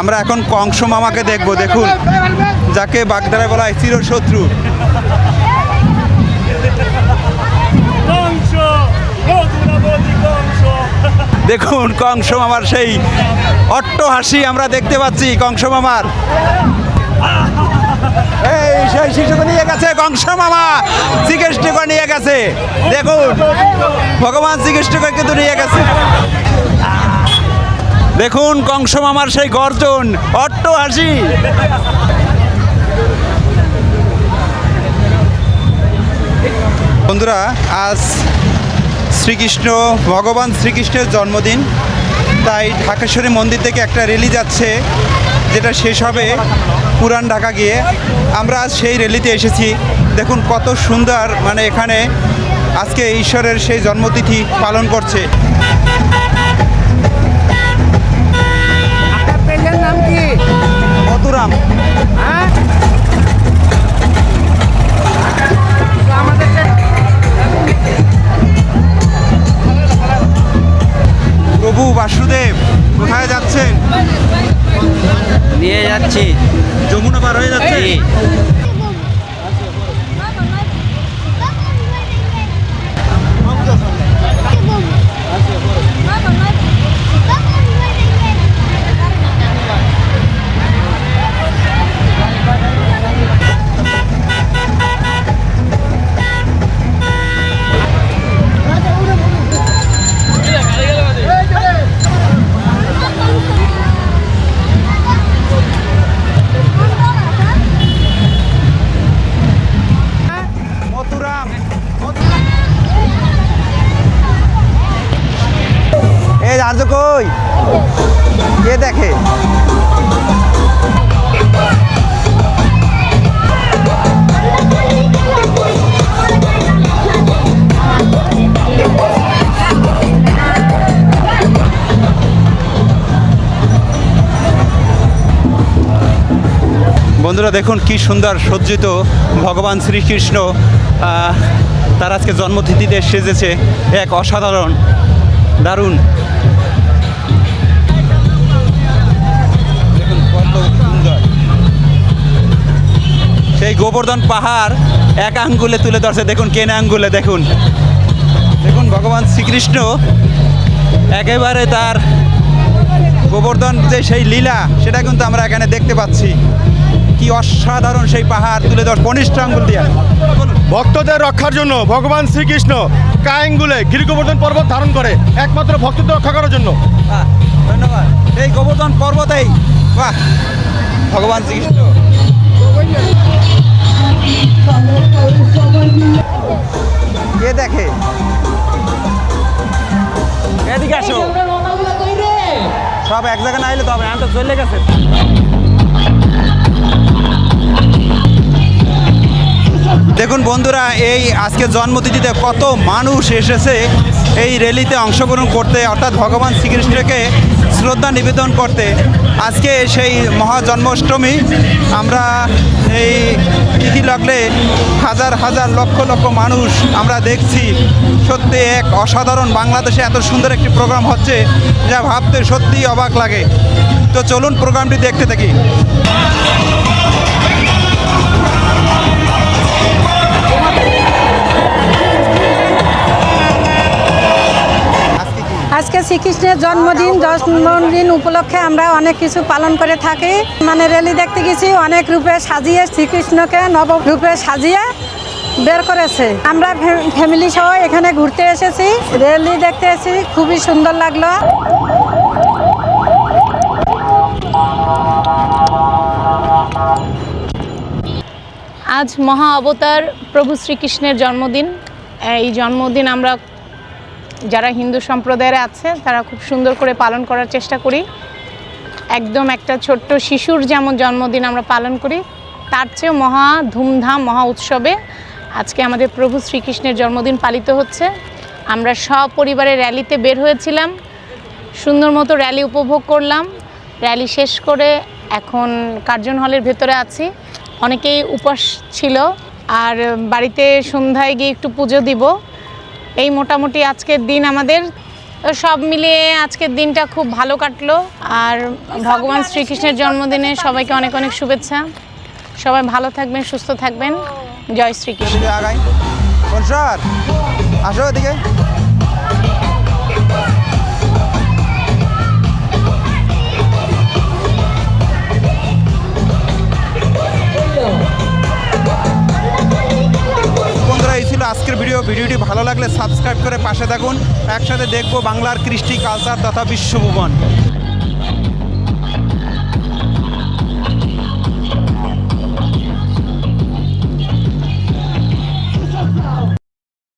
আমরা এখন কংস মামাকে দেখব দেখুন। যাকে বাগদারায় বলা হয় চিরশত্রু। দেখুন কংস মামার সেই অট্ট হাসি আমরা দেখতে পাচ্ছি কংস মামার। শিশুকে নিয়ে গেছে কংস মামা শ্রীকৃষ্ণকে নিয়ে গেছে। দেখুন, ভগবান শ্রীকৃষ্ণকে কিন্তু নিয়ে গেছে। দেখুন কংস মামার সেই গর্জন, অট্ট হাসি। বন্ধুরা, আজ শ্রীকৃষ্ণ, ভগবান শ্রীকৃষ্ণের জন্মদিন। তাই ঢাকেশ্বরী মন্দির থেকে একটা র্যালি যাচ্ছে। যেটা শেষ হবে পুরান ঢাকা গিয়ে। আমরা আজ সেই র্যালিতে এসেছি। দেখুন কত সুন্দর মানে এখানে আজকে ঈশ্বরের সেই জন্মতিথি পালন করছে। নাম কি? হ্যাঁ? প্রভু বাসুদেব কোথায় যাচ্ছেন? নিয়ে যাচ্ছি। যমুনা পার হয়ে যাচ্ছে। কই? কে দেখে। বন্ধুরা, দেখুন কি সুন্দর সজ্জিত ভগবান শ্রীকৃষ্ণ তার আজকে জন্মতিথিতে সেজেছে এক অসাধারণ দারুণ গোবর্ধন পাহাড় এক আঙ্গুলে তুলে ধরছে। দেখুন কেন আঙ্গুলে দেখুন। দেখুন ভগবান শ্রীকৃষ্ণ একেবারে তার গোবর্ধন যে সেই লীলা সেটা কিন্তু আমরা এখানে দেখতে পাচ্ছি। কি অসাধারণ সেই পাহাড় তুলে ধর কনিষ্ঠ আঙ্গুল দিয়া। ভক্তদের রক্ষার জন্য ভগবান শ্রীকৃষ্ণ কায়েঙ্গুলে গিরিগোবর্ধন পর্বত ধারণ করে একমাত্র ভক্তদের রক্ষা করার জন্য। ধন্যবাদ। এই গোবর্ধন পর্বতেই বাহ ভগবান শ্রীকৃষ্ণ। দেখুন বন্ধুরা, এই আজকে জন্মতিথিতে কত মানুষ এসেছে এই র্যালিতে অংশগ্রহণ করতে, অর্থাৎ ভগবান শ্রীকৃষ্ণকে শ্রদ্ধা নিবেদন করতে। আজকে সেই মহা জন্মাষ্টমী আমরা এই তিথি লাগলে হাজার হাজার লক্ষ লক্ষ মানুষ আমরা দেখছি। সত্যি এক অসাধারণ বাংলাদেশে এত সুন্দর একটি প্রোগ্রাম হচ্ছে, যা ভাবতে সত্যিই অবাক লাগে। তো চলুন প্রোগ্রামটি দেখতে থাকি। আজকে শ্রীকৃষ্ণের জন্মদিন জন্মদিন উপলক্ষে আমরা অনেক কিছু পালন করে থাকি। মানে র্যালি দেখতে গেছি, অনেক রূপে সাজিয়ে শ্রীকৃষ্ণকে নব রূপে সাজিয়ে বের করেছে। আমরা ফ্যামিলি সহ এখানে ঘুরতে এসেছি র্যালি দেখতে এসেছি, খুবই সুন্দর লাগল। আজ মহা অবতার প্রভু শ্রীকৃষ্ণের জন্মদিন। এই জন্মদিন আমরা যারা হিন্দু সম্প্রদায়ের আছে, তারা খুব সুন্দর করে পালন করার চেষ্টা করি। একদম একটা ছোট্ট শিশুর যেমন জন্মদিন আমরা পালন করি, তার চেয়েও মহা ধুমধাম, মহা উৎসবে আজকে আমাদের প্রভু শ্রীকৃষ্ণের জন্মদিন পালিত হচ্ছে। আমরা সপরিবারে র্যালিতে বের হয়েছিলাম, সুন্দর মতো র্যালি উপভোগ করলাম। র্যালি শেষ করে এখন কার্জন হলের ভেতরে আছি। অনেকেই উপাস ছিল। আর বাড়িতে সন্ধ্যায় গিয়ে একটু পুজো দিব। এই মোটামুটি আজকের দিন আমাদের, সব মিলিয়ে আজকের দিনটা খুব ভালো কাটলো। আর ভগবান শ্রীকৃষ্ণের জন্মদিনে সবাইকে অনেক অনেক শুভেচ্ছা। সবাই ভালো থাকবেন, সুস্থ থাকবেন। জয় শ্রীকৃষ্ণ। আসো এদিকে। ভিডিওটি ভালো লাগলে সাবস্ক্রাইব করে পাশে থাকুন। একসাথে দেখব বাংলার কৃষ্টি কালচার তথা বিশ্বভুবন।